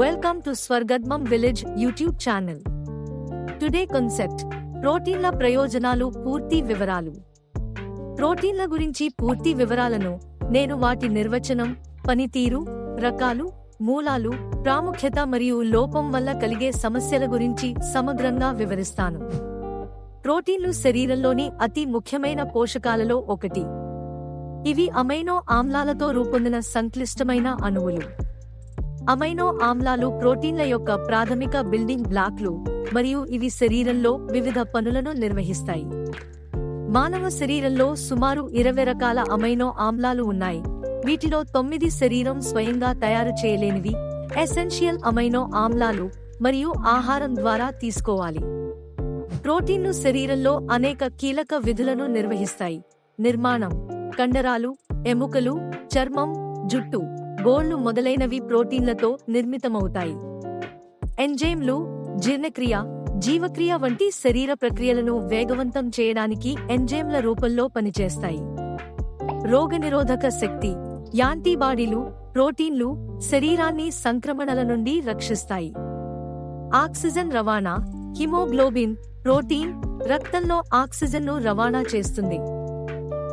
Welcome to స్వర్గద్మం village YouTube channel today concept ప్రోటీన్ల ప్రయోజనాలు పూర్తి వివరాలు. ప్రోటీన్ల గురించి పూర్తి వివరాలను నేను వాటి నిర్వచనం పనితీరు రకాలు మూలాలు ప్రాముఖ్యత మరియు లోపం వల్ల కలిగే సమస్యల గురించి సమగ్రంగా వివరిస్తాను. ప్రోటీన్లు శరీరంలోని అతి ముఖ్యమైన పోషకాలలో ఒకటి. ఇవి అమైనో ఆమ్లాలతో రూపొందిన సంక్లిష్టమైన అణువులు. అమైనో ఆమ్లాలు ప్రోటీన్ల యొక్క ప్రాథమిక బిల్డింగ్ బ్లాక్లు మరియు ఇవి శరీరంలో వివిధ పనులను నిర్వహిస్తాయి. మానవ శరీరంలో సుమారు ఇరవై రకాల అమైనో ఆమ్లాలు ఉన్నాయి. వీటిలో తొమ్మిది శరీరం స్వయంగా తయారు చేయలేనివి ఎసెన్షియల్ అమైనో ఆమ్లాలు మరియు ఆహారం ద్వారా తీసుకోవాలి. ప్రోటీన్లు శరీరంలో అనేక కీలక విధులను నిర్వహిస్తాయి. నిర్మాణం కండరాలు ఎముకలు చర్మం జుట్టు. గోళ్ళు మొదలైనవి ప్రోటీన్లతో నిర్మితమవుతాయి. ఎంజైమ్లు జీర్ణక్రియ జీవక్రియ వంటి శరీర ప్రక్రియలను వేగవంతం చేయడానికి ఎంజైమ్ల రూపంలో పనిచేస్తాయి. రోగనిరోధక శక్తి యాంటీబాడీలు ప్రోటీన్లు శరీరాన్ని సంక్రమణల నుండి రక్షిస్తాయి. ఆక్సిజన్ రవాణా హిమోగ్లోబిన్ ప్రోటీన్ రక్తంలో ఆక్సిజన్ను రవాణా చేస్తుంది.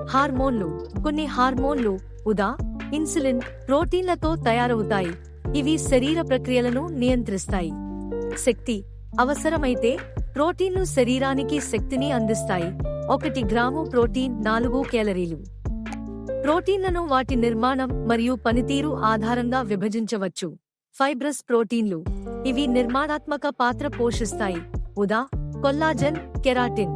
హార్మోన్లు కొన్ని హార్మోన్లు ఉదా ఇన్సులిన్ ప్రోటీన్లతో తయారవుతాయి. ఇవి శరీర ప్రక్రియలను నియంత్రిస్తాయి. శక్తి అవసరమైతే ప్రోటీన్లు శరీరానికి శక్తిని అందిస్తాయి. ఒకటి గ్రాము ప్రోటీన్ నాలుగు కేలరీలు. ప్రోటీన్లను వాటి నిర్మాణం మరియు పనితీరు ఆధారంగా విభజించవచ్చు. ఫైబ్రస్ ప్రోటీన్లు. ఇవి నిర్మాణాత్మక పాత్ర పోషిస్తాయి. ఉదా కొల్లాజెన్ కెరాటిన్.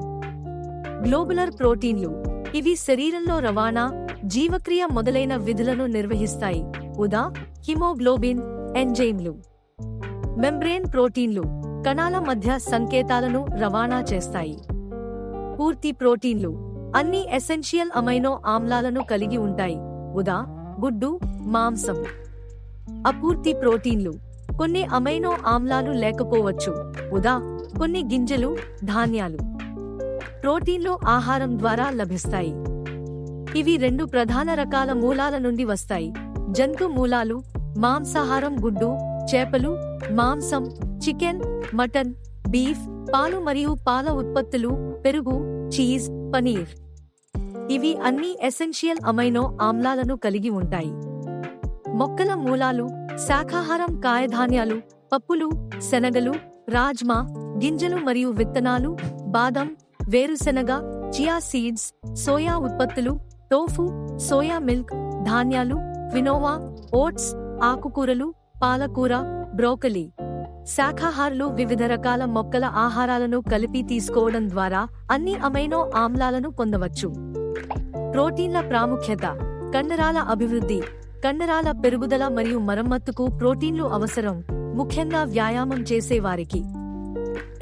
గ్లోబులర్ ప్రోటీన్లు. ఇవి శరీరంలో రవాణా జీవక్రియ మొదలైన విధులను నిర్వహిస్తాయి. ఉదా హిమోగ్లోబిన్ ఎంజైమ్లు. మెంబ్రేన్ ప్రోటీన్లు కణాల మధ్య సంకేతాలను రవాణా చేస్తాయి. పూర్తి ప్రోటీన్లు అన్ని ఎసెన్షియల్ అమైనో ఆమ్లాలను కలిగి ఉంటాయి. ఉదా గుడ్డు మాంసం. అపూర్తి ప్రోటీన్లు కొన్ని అమైనో ఆమ్లాలు లేకపోవచ్చు. ఉదా కొన్ని గింజలు ధాన్యాలు. ప్రోటీన్లు ఆహారం ద్వారా లభిస్తాయి. ఇవి రెండు ప్రధాన రకాల మూలాల నుండి వస్తాయి. జంతు మూలాలు మాంసాహారం గుడ్డు చేపలు మాంసం చికెన్ మటన్ బీఫ్ పాలు మరియు పాల ఉత్పత్తులు పెరుగు చీజ్ పనీర్. ఇవి అన్ని ఎసెన్షియల్ అమైనో ఆమ్లాలను కలిగి ఉంటాయి. మొక్కల మూలాలు శాఖాహారం కాయధాన్యాలు పప్పులు శనగలు రాజ్మా గింజలు మరియు విత్తనాలు బాదం వేరుశెనగ చియా సీడ్స్ సోయా ఉత్పత్తులు టోఫు సోయా మిల్క్ ధాన్యాలు క్వినోవా ఓట్స్ ఆకుకూరలు పాలకూర బ్రోకలీ. శాఖాహారులు వివిధ రకాల మొక్కల ఆహారాలను కలిపి తీసుకోవడం ద్వారా అన్ని అమైనో ఆమ్లాలను పొందవచ్చు. ప్రోటీన్ల ప్రాముఖ్యత కండరాల అభివృద్ధి కండరాల పెరుగుదల మరియు మరమ్మత్తుకు ప్రోటీన్లు అవసరం ముఖ్యంగా వ్యాయామం చేసేవారికి.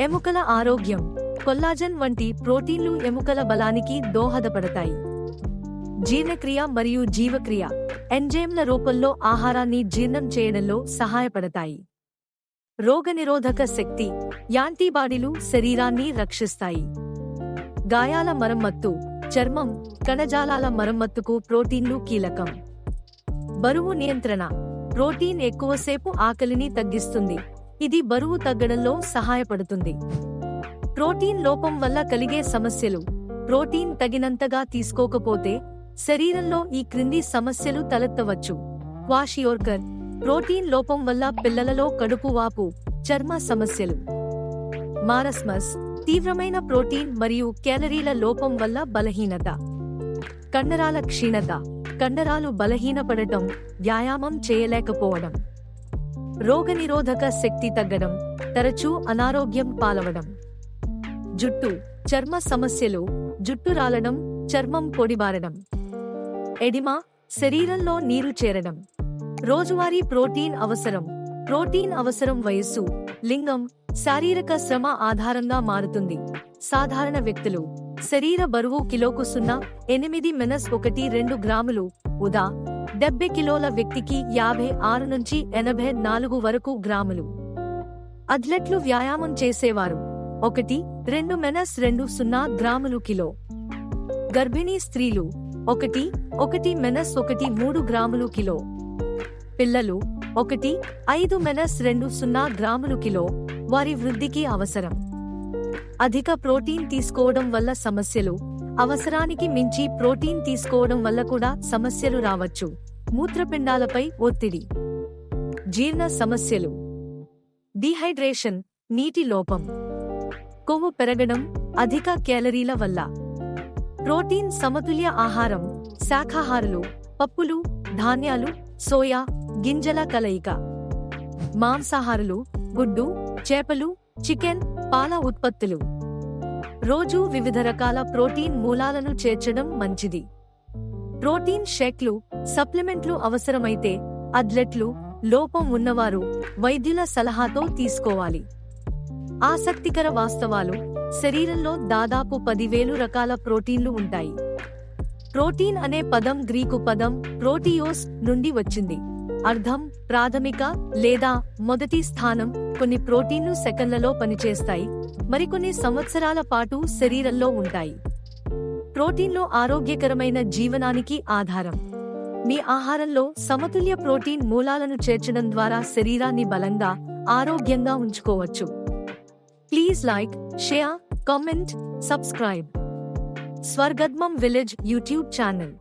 ఎముకల ఆరోగ్యం కొల్లాజన్ వంటి ప్రోటీన్లు ఎముకల బలానికి దోహదపడతాయి. జీర్ణక్రియ మరియు జీవక్రియ ఎంజైమ్ల రూపంలో ఆహారాన్ని జీర్ణం చేయడంలో సహాయపడతాయి. రోగనిరోధక శక్తి యాంటీబాడీలు శరీరాన్ని రక్షిస్తాయి. గాయాల మరమ్మత్తు చర్మం కణజాలాల మరమ్మత్తుకు ప్రోటీన్లు కీలకం. బరువు నియంత్రణ ప్రోటీన్ ఎక్కువసేపు ఆకలిని తగ్గిస్తుంది. ఇది బరువు తగ్గడంలో సహాయపడుతుంది. ప్రోటీన్ లోపం వల్ల కలిగే సమస్యలు ప్రోటీన్ తగినంతగా తీసుకోకపోతే శరీరంలో ఈ క్రింది సమస్యలు తలెత్తవచ్చు. క్వాషియోర్కర్ ప్రోటీన్ లోపం వల్ల పిల్లలలో కడుపు వాపు చర్మ సమస్యలు. మారస్మస్ తీవ్రమైన ప్రోటీన్ మరియు క్యాలరీల లోపం వల్ల బలహీనత. కండరాల క్షీణత కండరాలు బలహీనపడటం వ్యాయామం చేయలేకపోవడం. రోగనిరోధక శక్తి తగ్గడం తరచూ అనారోగ్యం పాలవడం. జుట్టు చర్మ సమస్యలు జుట్టు రాలడం చర్మం పొడిబారడం. ఎడిమా శరీరంలో నీరు చేరడం. రోజువారీ ప్రోటీన్ అవసరం. ప్రోటీన్ అవసరం వయస్సు లింగం శారీరక శ్రమ ఆధారంగా మారుతుంది. సాధారణ వ్యక్తులు శరీర బరువు కిలోకు సున్నా ఎనిమిది మెనస్ ఒకటి రెండు గ్రాములు ఉదా డెబ్బై కిలోల వ్యక్తికి యాభై ఆరు నుంచి ఎనభై నాలుగు వరకు గ్రాములు. అథ్లెట్లు వ్యాయామం చేసేవారు. ఒకటి రెండు మెనస్ రెండు సున్నా గ్రాములు కిలో. గర్భిణీ స్త్రీలు ఒకటి ఒకటి మెనస్ ఒకటి మూడు గ్రాములు కిలో. పిల్లలు ఒకటి ఐదు మెనస్ రెండు సున్నా గ్రాములు కిలో వారి వృద్ధికి అవసరం. అధిక ప్రోటీన్ తీసుకోవడం వల్ల సమస్యలు అవసరానికి మించి ప్రోటీన్ తీసుకోవడం వల్ల కూడా సమస్యలు రావచ్చు. మూత్రపిండాలపై ఒత్తిడి. జీర్ణ సమస్యలు. డీహైడ్రేషన్ నీటి లోపం. కొవ్వు పెరగడం అధిక క్యాలరీల వల్ల. ప్రోటీన్ సమతుల్య ఆహారం శాఖాహారులు పప్పులు ధాన్యాలు సోయా గింజల కలయిక. మాంసాహారులు గుడ్డు చేపలు చికెన్ పాల ఉత్పత్తులు. రోజు వివిధ రకాల ప్రోటీన్ మూలాలను చేర్చడం మంచిది. ప్రోటీన్ షేక్లు సప్లిమెంట్లు అవసరమైతే అథ్లెట్లు లోపం ఉన్నవారు వైద్యుల సలహాతో తీసుకోవాలి. ఆసక్తికర వాస్తవాలు శరీరంలో దాదాపు పదివేలు రకాల ప్రోటీన్లు ఉంటాయి. ప్రోటీన్ అనే పదం గ్రీకు పదం ప్రోటియోస్ నుండి వచ్చింది. అర్థం ప్రాథమిక లేదా మొదటి స్థానం కొన్ని ప్రోటీన్లు సెకన్లలో పనిచేస్తాయి. మరికొన్ని సంవత్సరాల పాటు శరీరంలో ఉంటాయి. ప్రోటీన్లు ఆరోగ్యకరమైన జీవనానికి ఆధారం. మీ ఆహారంలో సమతుల్య ప్రోటీన్ మూలాలను చేర్చడం ద్వారా శరీరాన్ని బలంగా ఆరోగ్యంగా ఉంచుకోవచ్చు. Please like share comment subscribe स्वर्गदम village YouTube channel